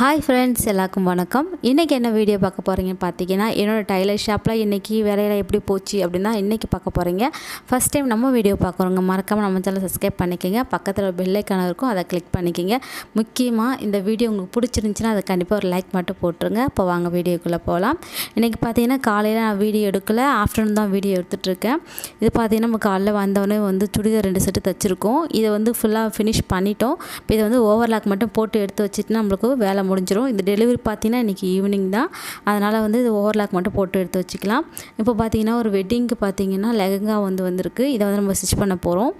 Hi friends எல்லாருக்கும் வணக்கம். இன்றைக்கி என்ன வீடியோ பார்க்க போகிறீங்கன்னு பார்த்தீங்கன்னா என்னோடய டைலர் ஷாப்பில் இன்றைக்கி வேலையில் எப்படி போச்சு அப்படின்னா இன்றைக்கி பார்க்க போகிறீங்க ஃபஸ்ட் டைம் நம்ம வீடியோ பார்க்குறோங்க மறக்காமல் நம்ம சேனல் சப்ஸ்கிரைப் பண்ணிக்கோங்க. பக்கத்தில் பெல்லைக்கான இருக்கும் அதை கிளிக் பண்ணிக்கோங்க. முக்கியமாக இந்த வீடியோ உங்களுக்கு பிடிச்சிருந்துச்சின்னா அதை கண்டிப்பாக ஒரு லைக் மட்டும் போட்டுருங்க. இப்போ வாங்க வீடியோக்குள்ளே போகலாம். இன்றைக்கி பார்த்தீங்கன்னா காலையில் நான் வீடியோ எடுக்கலை ஆஃப்டர்நூன் தான் வீடியோ எடுத்துகிட்ருக்கேன் இது பார்த்தீங்கன்னா நம்ம காலைல வந்தவொடனே வந்து சுடிதார் ரெண்டு செட்டு தைச்சிருக்கோம். இதை வந்து ஃபுல்லாக ஃபினிஷ் பண்ணிட்டோம். இப்போ இதை வந்து ஓவர்லாக் மட்டும் போட்டு எடுத்து வச்சுட்டு நம்மளுக்கு வேலை முடிஞ்சிடும் இந்த டெலிவரி பார்த்தீங்கன்னா இன்றைக்கி ஈவினிங் தான். அதனால் வந்து இது ஓவர்லாக் மட்டும் போட்டு எடுத்து வச்சுக்கலாம். இப்போ பார்த்திங்கன்னா ஒரு வெட்டிங்க்கு பார்த்தீங்கன்னா லெஹங்கா வந்து வந்திருக்கு. இதை வந்து நம்ம ஸ்டிச் பண்ண போகிறோம்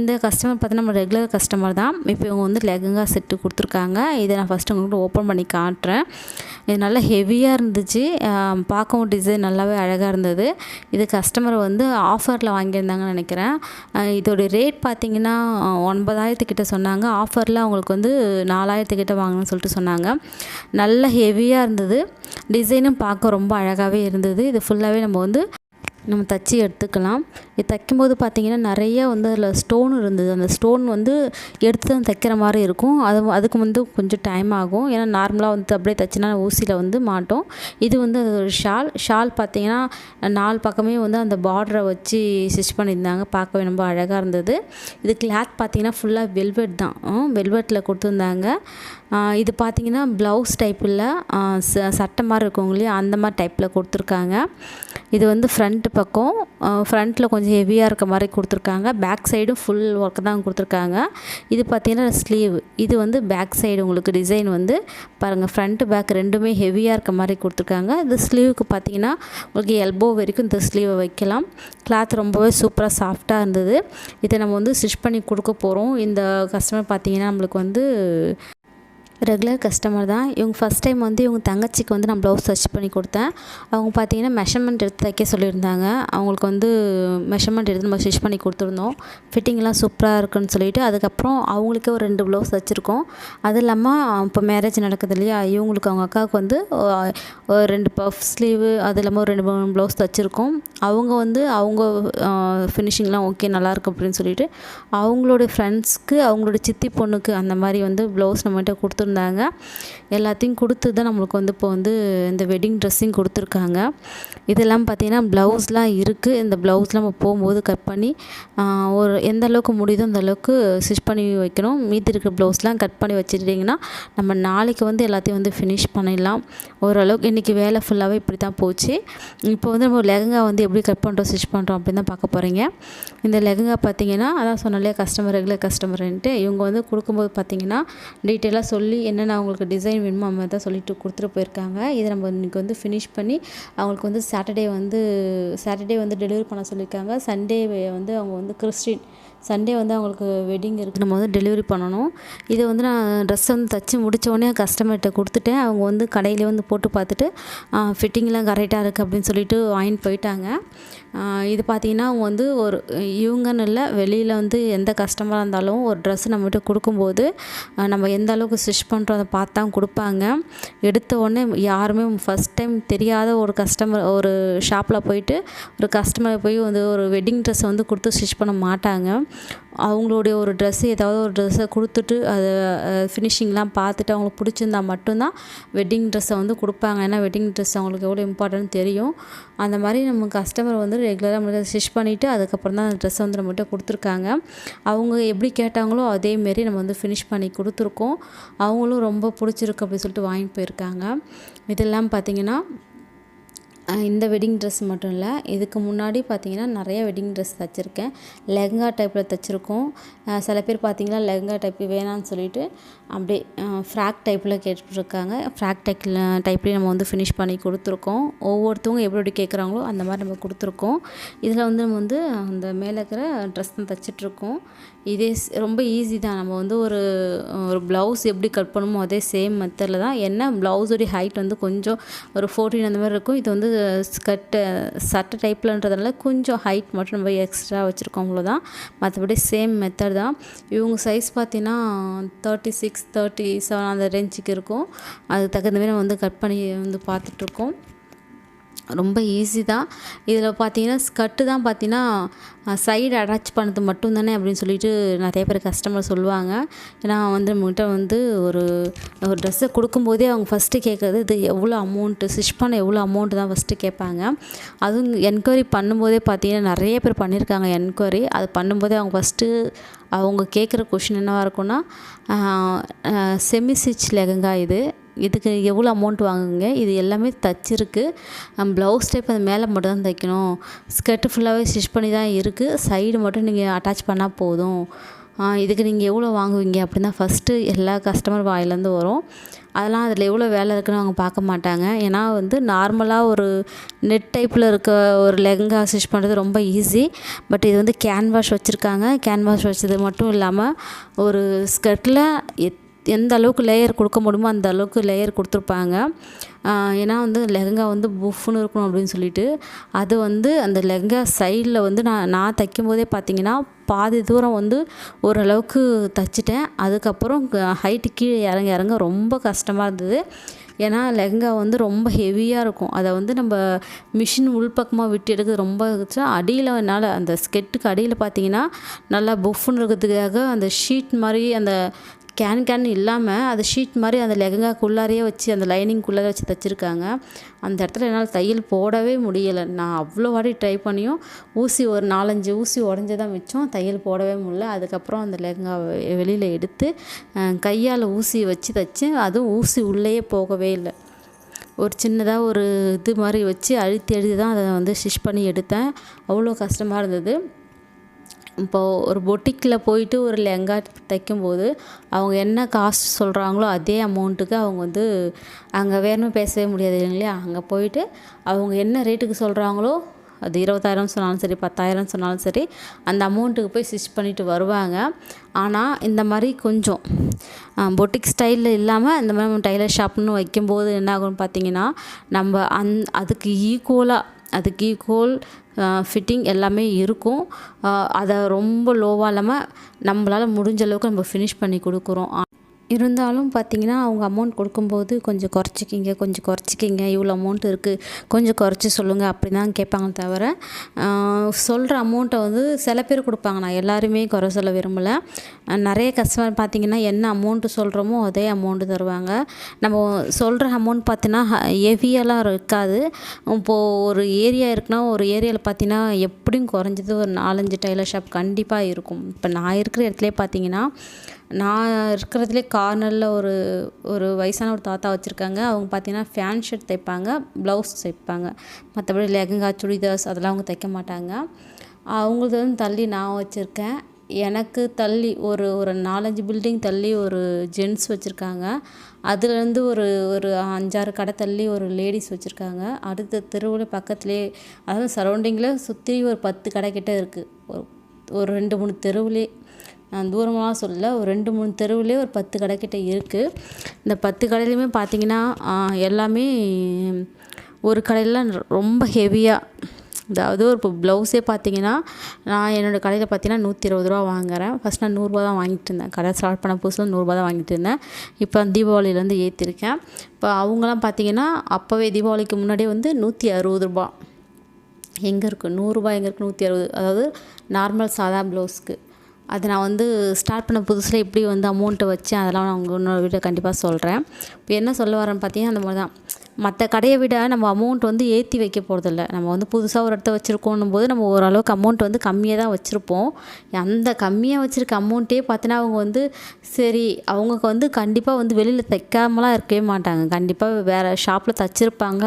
இந்த கஸ்டமர் பார்த்திங்கன்னா நம்ம ரெகுலர் கஸ்டமர் தான். இப்போ இவங்க வந்து லெஹங்கா செட்டு கொடுத்துருக்காங்க. இதை நான் ஃபஸ்ட்டு உங்களுக்கு ஓப்பன் பண்ணி காட்டுறேன். இது நல்லா ஹெவியாக இருந்துச்சு. பார்க்கவும் டிசைன் நல்லாவே அழகாக இருந்தது. இது கஸ்டமர் வந்து ஆஃபரில் வாங்கியிருந்தாங்கன்னு நினைக்கிறேன். இதோடைய ரேட் பார்த்தீங்கன்னா ஒன்பதாயிரத்துக்கிட்ட சொன்னாங்க. ஆஃபரில் அவங்களுக்கு வந்து நாலாயிரத்துக்கிட்ட வாங்கணும்னு சொல்லிட்டு சொன்னாங்க. நல்ல ஹெவியாக இருந்தது. டிசைனும் பார்க்க ரொம்ப அழகாகவே இருந்தது. இது ஃபுல்லாகவே நம்ம வந்து நம்ம தச்சு எடுத்துக்கலாம். இது தைக்கும்போது பார்த்திங்கன்னா நிறைய வந்து அதில் ஸ்டோன் இருந்தது. அந்த ஸ்டோன் வந்து எடுத்து தான் தைக்கிற மாதிரி இருக்கும். அது அதுக்கு வந்து கொஞ்சம் டைம் ஆகும். ஏன்னா நார்மலாக வந்து அப்படியே தைச்சினா ஊசியில் வந்து மாட்டோம். இது வந்து அது ஒரு ஷால் ஷால் பார்த்திங்கன்னா நாலு பக்கமே வந்து அந்த பார்டரை வச்சு ஸ்டிச் பண்ணியிருந்தாங்க. பார்க்கவே ரொம்ப அழகாக இருந்தது. இது கிளாத் பார்த்திங்கன்னா ஃபுல்லாக வெல்வெட் தான். வெல்வெட்டில் கொடுத்துருந்தாங்க. இது பார்த்திங்கன்னா ப்ளவுஸ் டைப்பில் சட்டை மாதிரி இருக்கும் இல்லையா? அந்த மாதிரி டைப்பில் கொடுத்துருக்காங்க. இது வந்து ஃப்ரண்ட் பக்கம். ஃப்ரண்ட்டில் கொஞ்சம் ஹெவியாக இருக்க மாதிரி கொடுத்துருக்காங்க. பேக் சைடும் ஃபுல் ஒர்க் தான் கொடுத்துருக்காங்க. இது பார்த்திங்கன்னா ஸ்லீவ் இது வந்து பேக் சைடு உங்களுக்கு டிசைன் வந்து பாருங்கள் ஃப்ரண்ட்டு பேக் ரெண்டுமே ஹெவியாக இருக்க மாதிரி கொடுத்துருக்காங்க. இது ஸ்லீவுக்கு பார்த்திங்கன்னா உங்களுக்கு எல்போ வரைக்கும் இந்த ஸ்லீவை வைக்கலாம். கிளாத் ரொம்பவே சூப்பராக சாஃப்டாக இருந்தது. இதை நம்ம வந்து ஸ்டிச் பண்ணி கொடுக்க போகிறோம் இந்த கஸ்டமர் பார்த்திங்கன்னா நம்மளுக்கு வந்து ரெகுலர் கஸ்டமர் தான். இவங்க ஃபஸ்ட் டைம் வந்து இவங்க தங்கச்சிக்கு வந்து நான் ப்ளவுஸ் ஸ்டிச் பண்ணி கொடுத்தேன். அவங்க பார்த்தீங்கன்னா மெஷர்மெண்ட் எடுத்து தைக்க சொல்லியிருந்தாங்க. அவங்களுக்கு வந்து மெஷர்மெண்ட் எடுத்து நம்ம ஸ்டிச் பண்ணி கொடுத்துருந்தோம். ஃபிட்டிங்லாம் சூப்பராக இருக்குன்னு சொல்லிட்டு அதுக்கப்புறம் அவங்களுக்கே ஒரு ரெண்டு ப்ளவுஸ் வச்சுருக்கோம். அது இல்லாமல் இப்போ மேரேஜ் நடக்குது இல்லையா? இவங்களுக்கு அவங்க அக்காவுக்கு வந்து ஒரு ரெண்டு பஃப் ஸ்லீவு அது இல்லாமல் ஒரு ரெண்டு மூணு ப்ளவுஸ் தைச்சிருக்கோம் அவங்க வந்து அவங்க ஃபினிஷிங்லாம் ஓகே நல்லாயிருக்கு அப்படின்னு சொல்லிட்டு அவங்களோட ஃப்ரெண்ட்ஸ்க்கு அவங்களோட சித்தி பொண்ணுக்கு அந்த மாதிரி வந்து ப்ளவுஸ் நம்மகிட்ட கொடுத்துருந்தோம் கொடுத்துருந்தாங்க எல்லாத்தையும் கொடுத்து தான் நம்மளுக்கு வந்து இப்போ வந்து இந்த வெட்டிங் ட்ரெஸ்ஸிங் கொடுத்துருக்காங்க. இதெல்லாம் பார்த்திங்கன்னா ப்ளவுஸ்லாம் இருக்குது இந்த ப்ளவுஸ்லாம் நம்ம போகும்போது கட் பண்ணி ஒரு எந்த அளவுக்கு முடியுதோ அந்த அளவுக்கு ஸ்டிச் பண்ணி வைக்கணும். மீதி இருக்கிற ப்ளவுஸ்லாம் கட் பண்ணி வச்சுட்டிங்கன்னா நம்ம நாளைக்கு வந்து எல்லாத்தையும் வந்து ஃபினிஷ் பண்ணிடலாம். ஓரளவுக்கு இன்றைக்கி வேலை ஃபுல்லாகவே இப்படி தான் போச்சு. இப்போ வந்து நம்ம லெஹங்கா வந்து எப்படி கட் பண்ணுறோம் ஸ்டிச் பண்ணுறோம் அப்படின்னு தான் பார்க்க போகிறீங்க இந்த லெஹங்கா பார்த்திங்கன்னா அதான் சொன்னாலே கஸ்டமர் ரெகுலர் கஸ்டமர்ன்ட்டு இவங்க வந்து கொடுக்கும்போது பார்த்திங்கன்னா டீட்டெயிலாக சொல்லி என்னென்ன அவங்களுக்கு டிசைன் வேணுமோ அந்த மாதிரி தான் சொல்லிட்டு கொடுத்துட்டு போயிருக்காங்க. இதை நம்ம இன்றைக்கி வந்து ஃபினிஷ் பண்ணி அவங்களுக்கு வந்து சாட்டர்டே வந்து சாட்டர்டே வந்து டெலிவரி பண்ண சொல்லியிருக்காங்க. சண்டே வந்து அவங்க வந்து கிறிஸ்டின் சண்டே வந்து அவங்களுக்கு வெட்டிங் இருக்குது நம்ம வந்து டெலிவரி பண்ணணும். இதை வந்து நான் ட்ரெஸ் வந்து தைச்சி முடித்தோடனே கஸ்டமர்கிட்ட கொடுத்துட்டேன். அவங்க வந்து கடையிலே வந்து போட்டு பார்த்துட்டு ஃபிட்டிங்லாம் கரெக்டாக இருக்குது அப்படின்னு சொல்லிட்டு வாங்கிட்டு போயிட்டாங்க. இது பார்த்திங்கன்னா அவங்க வந்து ஒரு இவங்கன்னு இல்லை வெளியில் வந்து எந்த கஸ்டமராக இருந்தாலும் ஒரு ட்ரெஸ் நம்மகிட்ட கொடுக்கும்போது நம்ம எந்த அளவுக்கு ஸ்டிச் பண்ணுறோம் அதை பார்த்து தான் கொடுப்பாங்க. எடுத்த உடனே யாருமே ஃபஸ்ட் டைம் தெரியாத ஒரு கஸ்டமர் ஒரு ஷாப்பில் போயிட்டு ஒரு கஸ்டமரை போய் வந்து ஒரு வெட்டிங் ட்ரெஸ் வந்து கொடுத்து ஸ்டிச் பண்ண மாட்டாங்க. அவங்களுடைய ஒரு ட்ரெஸ்ஸு ஏதாவது ஒரு ட்ரெஸ்ஸை கொடுத்துட்டு அதை ஃபினிஷிங்லாம் பார்த்துட்டு அவங்களுக்கு பிடிச்சிருந்தா மட்டும்தான் வெட்டிங் ட்ரெஸ்ஸை வந்து கொடுப்பாங்க. ஏன்னா வெட்டிங் ட்ரெஸ் அவங்களுக்கு எவ்வளோ இம்பார்ட்டன்ட் தெரியும். அந்த மாதிரி நம்ம கஸ்டமர் வந்து ரெகுலராக நம்மளுக்கு ஸ்டிச் பண்ணிவிட்டு அதுக்கப்புறம் தான் அந்த ட்ரெஸ்ஸை வந்து நம்மகிட்ட கொடுத்துருக்காங்க. அவங்க எப்படி கேட்டாங்களோ அதேமாரி நம்ம வந்து ஃபினிஷ் பண்ணி கொடுத்துருக்கோம். அவங்களும் ரொம்ப பிடிச்சிருக்கு அப்படின்னு சொல்லிட்டு வாங்கி போயிருக்காங்க. இதெல்லாம் பார்த்திங்கன்னா இந்த வெட்டிங் ட்ரெஸ் மட்டும் இல்லை இதுக்கு முன்னாடி பார்த்தீங்கன்னா நிறைய வெட்டிங் ட்ரெஸ் தைச்சிருக்கேன். லெஹங்கா டைப்பில் தைச்சிருக்கோம். சில பேர் பார்த்தீங்கன்னா லெஹங்கா டைப் வேணான்னு சொல்லிட்டு அப்படியே ஃப்ராக் டைப்பில் கேட்டுருக்காங்க. ஃப்ராக் டைப்பில் டைப்லேயும் நம்ம வந்து ஃபினிஷ் பண்ணி கொடுத்துருக்கோம். ஒவ்வொருத்தவங்க எப்படி எப்படி கேட்குறாங்களோ அந்த மாதிரி நம்ம கொடுத்துருக்கோம். இதில் வந்து நம்ம வந்து அந்த மேலே இருக்கிற ட்ரெஸ் தான் தைச்சிட்ருக்கோம். இதே ரொம்ப ஈஸி தான். நம்ம வந்து ஒரு ஒரு ப்ளவுஸ் எப்படி கட் பண்ணுமோ அதே சேம் மெத்தடில் தான். என்ன ப்ளவுஸோடைய ஹைட் வந்து கொஞ்சம் ஒரு ஃபோர்டீன் அந்த மாதிரி இருக்கும். இது வந்து ஸ்கர்ட்டு சட்டை டைப்லன்றதுனால கொஞ்சம் ஹைட் மட்டும் நம்ம எக்ஸ்ட்ரா வச்சுருக்கோம் அவ்வளோதான் மற்றபடி சேம் மெத்தட் தான். இவங்க சைஸ் பார்த்தீங்கன்னா தேர்ட்டி சிக்ஸ் தேர்ட்டி செவன் அந்த ரேஞ்சுக்கு இருக்கும். அதுக்கு தகுந்த மாதிரி நம்ம வந்து கட் பண்ணி வந்து பார்த்துட்ருக்கோம் ரொம்ப ஈஸி தான். இதில் பார்த்தீங்கன்னா ஸ்கர்ட்டு தான் பார்த்தீங்கன்னா சைடு அட்டாச் பண்ணது மட்டும் தானே அப்படின்னு சொல்லிட்டு நிறைய பேர் கஸ்டமர் சொல்லுவாங்க. ஏன்னா வந்து நம்மகிட்ட வந்து ஒரு ஒரு ட்ரெஸ்ஸை கொடுக்கும்போதே அவங்க ஃபஸ்ட்டு கேட்குறது இது எவ்வளோ அமௌண்ட்டு ஸ்டிச் பண்ண எவ்வளோ அமௌண்ட்டு தான் ஃபஸ்ட்டு கேட்பாங்க. அதுவும் என்கொயரி பண்ணும்போதே பார்த்தீங்கன்னா நிறைய பேர் பண்ணியிருக்காங்க என்கொயரி அது பண்ணும்போதே அவங்க ஃபஸ்ட்டு அவங்க கேட்குற கொஷின் என்னவாக இருக்கும்னா செமி ஸ்டிச் லெகங்கா இது. இதுக்கு எவ்வளோ அமௌண்ட் வாங்குங்க? இது எல்லாமே தச்சிருக்கு. ப்ளவுஸ் டைப் அது மேலே மட்டும் தான் தைக்கணும். ஸ்கர்ட் ஃபுல்லாகவே ஸ்டிச் பண்ணி தான் இருக்குது சைடு மட்டும் நீங்கள் அட்டாச் பண்ணால் போதும். இதுக்கு நீங்கள் எவ்வளோ வாங்குவீங்க அப்படின்னா ஃபஸ்ட்டு எல்லா கஸ்டமர் வாயிலேருந்து வரும். அதெல்லாம் அதில் எவ்வளோ வேலை இருக்குன்னு அவங்க பார்க்க மாட்டாங்க. ஏன்னா வந்து நார்மலாக ஒரு நெட் டைப்பில் இருக்க ஒரு லெஹங்கா ஸ்டிச் பண்ணுறது ரொம்ப ஈஸி பட் இது வந்து கேன்வாஷ் வச்சுருக்காங்க. கேன்வாஷ் வச்சது மட்டும் இல்லாமல் ஒரு ஸ்கர்ட்டில் எத் எந்த அளவுக்கு லேயர் கொடுக்க முடியுமோ அந்த அளவுக்கு லேயர் கொடுத்துருப்பாங்க. ஏன்னா வந்து லெஹங்கா வந்து புஃப்னு இருக்கணும் அப்படின்னு சொல்லிட்டு. அது வந்து அந்த லெஹங்கா சைடில் வந்து நான் நான் தைக்கும் போதே பார்த்தீங்கன்னா பாதி தூரம் வந்து ஓரளவுக்கு தைச்சிட்டேன். அதுக்கப்புறம் ஹைட்டு கீழே இறங்க இறங்க ரொம்ப கஷ்டமாக இருந்தது. ஏன்னா லெஹங்கா வந்து ரொம்ப ஹெவியாக இருக்கும். அதை வந்து நம்ம மிஷின் உள்பக்கமாக விட்டு எடுக்கிறது ரொம்ப அடியில் என்னால் அந்த ஸ்கெட்டுக்கு அடியில் பார்த்தீங்கன்னா நல்லா புஃப்னு இருக்கிறதுக்காக அந்த ஷீட் மாதிரி அந்த கேன் கேன் இல்லாமல் அது ஷீட் மாதிரி அந்த லெகங்காக்குள்ளாரையே வச்சு அந்த லைனிங்குள்ளார வச்சு தைச்சிருக்காங்க. அந்த இடத்துல என்னால் தையல் போடவே முடியலை. நான் அவ்வளோ வாட்டி ட்ரை பண்ணியும் ஊசி ஒரு நாலஞ்சு ஊசி உடஞ்சி தான் மிச்சம் தையல் போடவே முடியல. அதுக்கப்புறம் அந்த லெஹங்கா வெளியில் எடுத்து கையால் ஊசி வச்சு தைச்சு அதுவும் ஊசி உள்ளேயே போகவே இல்லை. ஒரு சின்னதாக ஒரு இது மாதிரி வச்சு அழுத்தி அழுத்தி தான் அதை வந்து ஸ்டிச் பண்ணி எடுத்தேன். அவ்வளோ கஷ்டமாக இருந்தது. இப்போது ஒரு பொட்டிக்கில் போயிட்டு ஒரு லெங்கா தைக்கும்போது அவங்க என்ன காஸ்ட் சொல்கிறாங்களோ அதே அமௌண்ட்டுக்கு அவங்க வந்து அங்கே வேணும் பேசவே முடியாது இல்லைங்களா? அங்கே போயிட்டு அவங்க என்ன ரேட்டுக்கு சொல்கிறாங்களோ அது இருபதாயிரம் சொன்னாலும் சரி பத்தாயிரம் சொன்னாலும் சரி அந்த அமௌண்ட்டுக்கு போய் ஸ்டிச் பண்ணிவிட்டு வருவாங்க. ஆனால் இந்த மாதிரி கொஞ்சம் பொட்டிக் ஸ்டைலில் இல்லாமல் இந்த மாதிரி டைலர் ஷாப்னு வைக்கும்போது என்ன ஆகும்னு பார்த்தீங்கன்னா நம்ம அந் அதுக்கு ஈக்குவலாக அதுக்கு ஈக்குவல் ஃபிட்டிங் எல்லாமே இருக்கும். அதை ரொம்ப லோவாக இல்லாமல் நம்மளால் முடிஞ்ச அளவுக்கு நம்ம ஃபினிஷ் பண்ணி கொடுக்குறோம். இருந்தாலும் பார்த்தீங்கன்னா அவங்க அமௌண்ட் கொடுக்கும்போது கொஞ்சம் குறைச்சிக்கிங்க கொஞ்சம் குறைச்சிக்கிங்க இவ்வளோ அமௌண்ட் இருக்குது கொஞ்சம் குறைச்சி சொல்லுங்கள் அப்படி தான் கேட்பாங்க தவிர சொல்கிற அமௌண்ட்டை வந்து சில பேர் கொடுப்பாங்க. நான் எல்லாருமே குறை சொல்ல விரும்பலை. நிறைய கஸ்டமர் பார்த்திங்கன்னா என்ன அமௌண்ட்டு சொல்கிறோமோ அதே அமௌண்ட்டு தருவாங்க. நம்ம சொல்கிற அமௌண்ட் பார்த்தீங்கன்னா ஹெவியெல்லாம் இருக்காது. இப்போது ஒரு ஏரியா இருக்குன்னா ஒரு ஏரியாவில் பார்த்தீங்கன்னா எப்படியும் குறைஞ்சது ஒரு நாலஞ்சு டைலர் ஷாப் கண்டிப்பாக இருக்கும். இப்போ நான் இருக்கிற இடத்துல பார்த்தீங்கன்னா நான் இருக்கிறதுலே கார்னரில் ஒரு ஒரு வயசான ஒரு தாத்தா வச்சுருக்காங்க. அவங்க பார்த்தீங்கன்னா ஃபேன் ஷர்ட் தைப்பாங்க ப்ளவுஸ் தைப்பாங்க. மற்றபடி லெஹங்கா சுடிதார்ஸ் அதெல்லாம் அவங்க தைக்க மாட்டாங்க. அவங்களது வந்து தள்ளி நான் வச்சுருக்கேன். எனக்கு தள்ளி ஒரு ஒரு நாலஞ்சு பில்டிங் தள்ளி ஒரு ஜென்ட்ஸ் வச்சுருக்காங்க. அதுலேருந்து ஒரு ஒரு அஞ்சாறு கடை தள்ளி ஒரு லேடிஸ் வச்சுருக்காங்க. அடுத்த தெருவில் பக்கத்துலேயே அதாவது சரௌண்டிங்கில் சுற்றி ஒரு பத்து கடை கிட்ட இருக்குது ஒரு ஒரு ரெண்டு மூணு தெருவுலேயே தூரமாக சொல்ல ஒரு ரெண்டு மூணு தெருவுலேயே ஒரு பத்து கடை கிட்ட இருக்குது இந்த பத்து கடையிலையுமே பார்த்தீங்கன்னா எல்லாமே ஒரு கடையில் ரொம்ப ஹெவியாக அதாவது ஒரு இப்போ ப்ளவுஸே பார்த்தீங்கன்னா நான் என்னோடய கடையில் பார்த்தீங்கன்னா நூற்றி இருபது ரூபா வாங்குறேன். ஃபஸ்ட் நான் நூறுரூவா தான் வாங்கிட்டு இருந்தேன். கடை ஸ்டார்ட் பண்ண புதுசில் நூறுரூவா தான் வாங்கிட்டு இருந்தேன். இப்போ தீபாவளியிலேருந்து ஏற்றிருக்கேன் இப்போ அவங்களாம் பார்த்தீங்கன்னா அப்போவே தீபாவளிக்கு முன்னாடியே வந்து நூற்றி அறுபது ரூபா. எங்கே இருக்குது நூறுரூபா எங்கே இருக்குது நூற்றி அறுபது. அதாவது நார்மல் சாதா ப்ளவுஸ்க்கு அது நான் வந்து ஸ்டார்ட் பண்ண புதுசில் எப்படி வந்து அமௌண்ட்டை வச்சேன் அதெல்லாம் நான் உங்கள் இன்னொரு வீடியோ கண்டிப்பாக சொல்கிறேன் இப்போ என்ன சொல்ல வரேன்னு பார்த்தீங்கன்னா அந்த மாதிரி தான் மற்ற கடையை விட நம்ம அமௌண்ட் வந்து ஏற்றி வைக்க போகிறதில்ல நம்ம வந்து புதுசாக ஒரு இடத்த வச்சுருக்கோன்னும் போது நம்ம ஓரளவுக்கு அமௌண்ட் வந்து கம்மியாக தான் வச்சுருப்போம். அந்த கம்மியாக வச்சுருக்க அமௌண்ட்டே பார்த்தீங்கன்னா அவங்க வந்து சரி அவங்களுக்கு வந்து கண்டிப்பாக வந்து வெளியில் தைக்காமலாம் இருக்கவே மாட்டாங்க. கண்டிப்பாக வேறு ஷாப்பில் தைச்சிருப்பாங்க.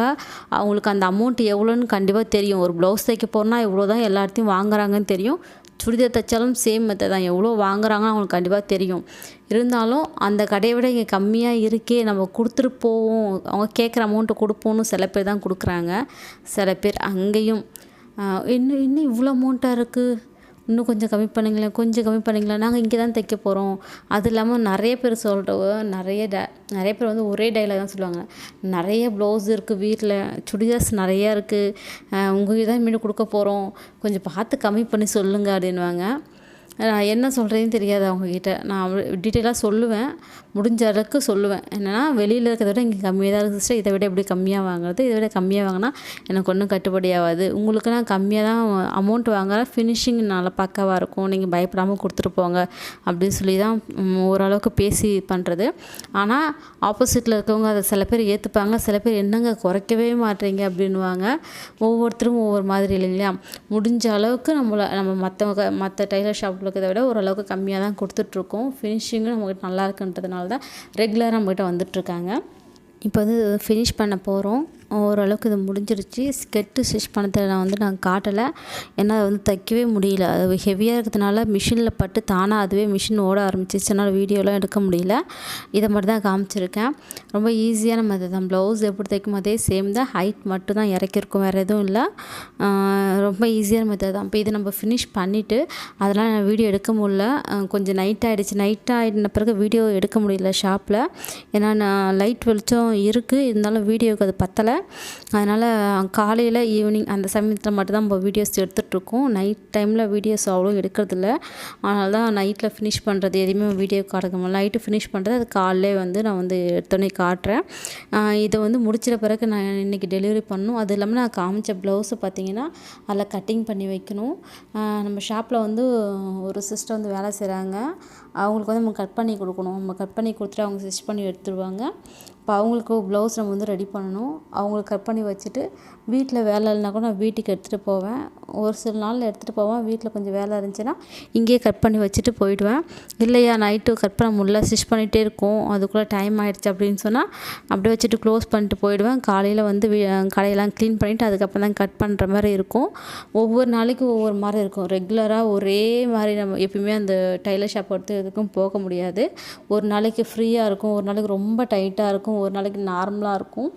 அவங்களுக்கு அந்த அமௌண்ட் எவ்வளோன்னு கண்டிப்பாக தெரியும். ஒரு ப்ளவுஸ் தைக்க போகிறோன்னா இவ்வளோ தான் எல்லாத்தையும் வாங்குறாங்கன்னு தெரியும். சுடிதார் தைச்சாலும் சேம் மெத்தட் தான். எவ்வளோ வாங்குறாங்கன்னு அவங்களுக்கு கண்டிப்பாக தெரியும். இருந்தாலும் அந்த கடையை விட இங்கே கம்மியாக இருக்கே நம்ம கொடுத்துட்டு போவோம். அவங்க கேட்குற அமௌண்ட்டை கொடுப்போம்னு சில பேர் தான் கொடுக்குறாங்க. சில பேர் அங்கேயும். இன்னும் இன்னும் இவ்வளோ அமௌண்ட்டாக இருக்குது இன்னும் கொஞ்சம் கம்மி பண்ணுங்களேன் கொஞ்சம் கம்மி பண்ணுங்களேன். நாங்கள் இங்கே தான் தைக்க போகிறோம் அது இல்லாமல் நிறைய பேர் சொல்கிற நிறைய ட நிறைய பேர் வந்து ஒரே டைலாக் தான் சொல்லுவாங்க. நிறைய ப்ளவுஸ் இருக்குது வீட்டில் சுடிதார்ஸ் நிறையா இருக்குது உங்கள் தான் மீண்டும் கொடுக்க போகிறோம் கொஞ்சம் பார்த்து கம்மி பண்ணி சொல்லுங்கள் அப்படின்வாங்க நான் என்ன சொல்கிறேன்னு தெரியாது அவங்கக்கிட்ட நான் டீட்டெயிலாக சொல்லுவேன். முடிஞ்ச அளவுக்கு சொல்லுவேன். என்னென்னா வெளியில் இருக்கிறத விட இங்கே கம்மியாக தான் இருக்குது சிஸ்டர் இதை விட எப்படி கம்மியாக வாங்குறது? இதை விட கம்மியாக வாங்கினா எனக்கு ஒன்றும் கட்டுப்படி ஆகாது. உங்களுக்கு நான் கம்மியாக தான் அமௌண்ட் வாங்குறேன். ஃபினிஷிங் நல்லா பக்காவாக இருக்கும். நீங்கள் பயப்படாமல் கொடுத்துட்டு போங்க. அப்படின்னு சொல்லி தான் ஓரளவுக்கு பேசி பண்ணுறது ஆனால் ஆப்போசிட்டில் இருக்கவங்க அதை சில பேர் ஏற்றுப்பாங்க சில பேர் என்னங்க குறைக்கவே மாட்டேங்க அப்படின்வாங்க ஒவ்வொருத்தரும் ஒவ்வொரு மாதிரி இல்லைங்களா? முடிஞ்ச அளவுக்கு நம்மளை நம்ம மற்றவங்க மற்ற டைலர் ஷாப்பில் இருக்கிறத விட ஓரளவுக்கு கம்மியாக தான் கொடுத்துட்ருக்கோம். ஃபினிஷிங்கும் நம்மகிட்ட நல்லா இருக்குன்றதுனால தான் ரெகுலராக நம்மகிட்ட வந்துட்டுருக்காங்க இப்போ வந்து ஃபினிஷ் பண்ண போகிறோம் ஓரளவுக்கு இது முடிஞ்சிருச்சு. ஸ்கெட்டு ஸ்டிச் பண்ணதை நான் வந்து நான் காட்டலை. ஏன்னா அதை வந்து தைக்கவே முடியல. அது ஹெவியாக இருக்கிறதுனால மிஷினில் பட்டு தானாக அதுவே மிஷின் ஓட ஆரம்பிச்சிச்சு என்னால் வீடியோலாம் எடுக்க முடியல. இதை மட்டும் தான் காமிச்சிருக்கேன். ரொம்ப ஈஸியான மெத்தட் தான். ப்ளவுஸ் எப்படி தைக்கும் அதே சேம் தான். ஹைட் மட்டும் தான் இறக்கிருக்கும் வேறு எதுவும் இல்லை. ரொம்ப ஈஸியான மெத்தட் தான். இப்போ இது நம்ம ஃபினிஷ் பண்ணிவிட்டு அதெல்லாம் நான் வீடியோ எடுக்க முடியல. கொஞ்சம் நைட் ஆகிடுச்சு நைட் ஆகின பிறகு வீடியோ எடுக்க முடியல ஷாப்பில் ஏன்னா நான் லைட் வெளிச்சம் இருக்குது இருந்தாலும் வீடியோவுக்கு அது பத்தலை. அதனால் காலையில் ஈவினிங் அந்த சமயத்தில் மட்டும்தான் நம்ம வீடியோஸ் எடுத்துகிட்ருக்கோம் நைட் டைமில் வீடியோஸ் அவ்வளோ எடுக்கிறதில்ல. அதனால தான் நைட்டில் ஃபினிஷ் பண்ணுறது எதையுமே வீடியோ காட்டுக்க நைட்டு ஃபினிஷ் பண்ணுறது அது காலையிலே வந்து நான் வந்து எடுத்தோடனே காட்டுறேன். இதை வந்து முடிச்சிட பிறகு நான் இன்றைக்கி டெலிவரி பண்ணணும். அது இல்லாமல் நான் காமிச்ச ப்ளவுஸை பார்த்தீங்கன்னா அதில் கட்டிங் பண்ணி வைக்கணும். நம்ம ஷாப்பில் வந்து ஒரு சிஸ்டர் வந்து வேலை செய்கிறாங்க அவங்களுக்கு வந்து நம்ம கட் பண்ணி கொடுக்கணும். நம்ம கட் பண்ணி கொடுத்துட்டு அவங்க ஸ்டிச் பண்ணி எடுத்துருவாங்க. இப்போ அவங்களுக்கு ப்ளவுஸ் நம்ம வந்து ரெடி பண்ணணும். அவங்களுக்கு கட் பண்ணி வச்சுட்டு வீட்டில் வேலை இல்லைனா கூட நான் வீட்டுக்கு எடுத்துகிட்டு போவேன். ஒரு சில நாளில் எடுத்துகிட்டு போவேன். வீட்டில் கொஞ்சம் வேலை இருந்துச்சுன்னா இங்கேயே கட் பண்ணி வச்சுட்டு போயிடுவேன். இல்லையா நைட்டு கட் பண்ண முடியல ஸ்டிச் பண்ணிகிட்டே இருக்கும். அதுக்குள்ளே டைம் ஆகிடுச்சு அப்படின்னு சொன்னால் அப்படியே வச்சுட்டு க்ளோஸ் பண்ணிட்டு போயிடுவேன். காலையில் வந்து வீ- கடையெல்லாம் க்ளீன் பண்ணிவிட்டு அதுக்கப்புறம் தான் கட் பண்ணுற மாதிரி இருக்கும். ஒவ்வொரு நாளைக்கு ஒவ்வொரு மாதிரி இருக்கும். ரெகுலராக ஒரே மாதிரி நம்ம எப்பயுமே அந்த டைலர் ஷாப் எடுத்து எதுக்கும் போக முடியாது. ஒரு நாளைக்கு ஃப்ரீயாக இருக்கும். ஒரு நாளைக்கு ரொம்ப டைட்டாக இருக்கும். ஒரு நாளைக்கு நார்மலாக இருக்கும்.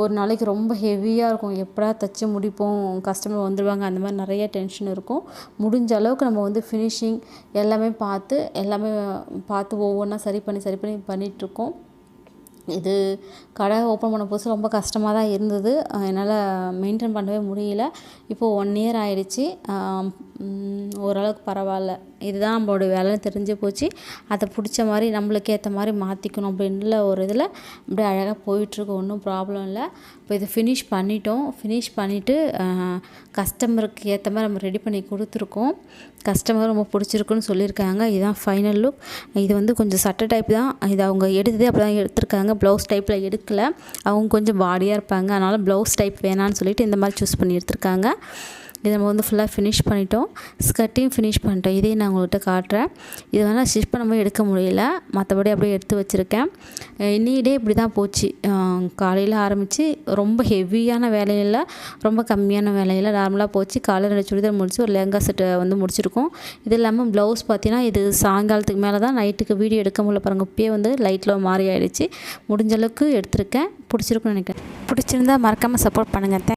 ஒரு நாளைக்கு ரொம்ப ஹெவியாக இருக்கும். எப்படா தைச்சி முடிப்போம்? கஸ்டமர் வந்துடுவாங்க அந்த மாதிரி நிறைய டென்ஷன் இருக்கும். முடிஞ்ச அளவுக்கு நம்ம வந்து ஃபினிஷிங் எல்லாமே பார்த்து எல்லாமே பார்த்து ஒவ்வொன்றா சரி பண்ணி சரி பண்ணி பண்ணிகிட்ருக்கோம் இது கடை ஓப்பன் பண்ண புதுசு ரொம்ப கஷ்டமாக தான் இருந்தது. என்னால் மெயின்டைன் பண்ணவே முடியல. இப்போது ஒன் இயர் ஆயிடுச்சு. ஓரளவுக்கு பரவாயில்ல. இதுதான் நம்மளோட வேலைன்னு தெரிஞ்சு போச்சு. அதை பிடிச்ச மாதிரி நம்மளுக்கு ஏற்ற மாதிரி மாற்றிக்கணும் அப்படின்ற ஒரு இதில் அப்படியே அழகாக போயிட்டுருக்கு. ஒன்றும் ப்ராப்ளம் இல்லை. இப்போ இதை ஃபினிஷ் பண்ணிட்டோம். ஃபினிஷ் பண்ணிவிட்டு கஸ்டமருக்கு ஏற்ற மாதிரி நம்ம ரெடி பண்ணி கொடுத்துருக்கோம். கஸ்டமர் ரொம்ப பிடிச்சிருக்குன்னு சொல்லியிருக்காங்க. இதுதான் ஃபைனல் லுக் இது வந்து கொஞ்சம் சட்டை டைப் தான். இது அவங்க எடுத்ததே அப்படி தான் எடுத்திருக்காங்க. ப்ளவுஸ் டைப்பில் எடுக்கல. அவங்க கொஞ்சம் பாடியாக இருப்பாங்க. அதனால் ப்ளவுஸ் டைப் வேணான்னு சொல்லிட்டு இந்த மாதிரி சூஸ் பண்ணி எடுத்திருக்காங்க. இதை நம்ம வந்து ஃபுல்லாக ஃபினிஷ் பண்ணிட்டோம். ஸ்கர்ட்டையும் ஃபினிஷ் பண்ணிட்டோம். இதையும் நான் உங்கள்கிட்ட காட்டுறேன். இது வேணால் ஸ்டிச் பண்ணும்போது எடுக்க முடியல. மற்றபடி அப்படியே எடுத்து வச்சுருக்கேன். இன்னைய டே இப்படி தான் போச்சு. காலையில் ஆரம்பித்து ரொம்ப ஹெவியான வேலையில் ரொம்ப கம்மியான வேலையில் நார்மலாக போச்சு. காலையில் ரெண்டு சுடிதார் முடிச்சு ஒரு லெங்கா செட்டை வந்து முடிச்சிருக்கோம். இது இல்லாமல் ப்ளவுஸ் பார்த்தீங்கன்னா இது சாயங்காலத்துக்கு மேலே தான் நைட்டுக்கு வீடியோ எடுக்க முடியல. பாருங்க இப்பயே வந்து லைட்டில் மாறி ஆயிடுச்சு. முடிஞ்சளவுக்கு எடுத்திருக்கேன். பிடிச்சிருக்குன்னு நினைக்கிறேன். பிடிச்சிருந்தா மறக்காமல் சப்போர்ட் பண்ணுங்கள்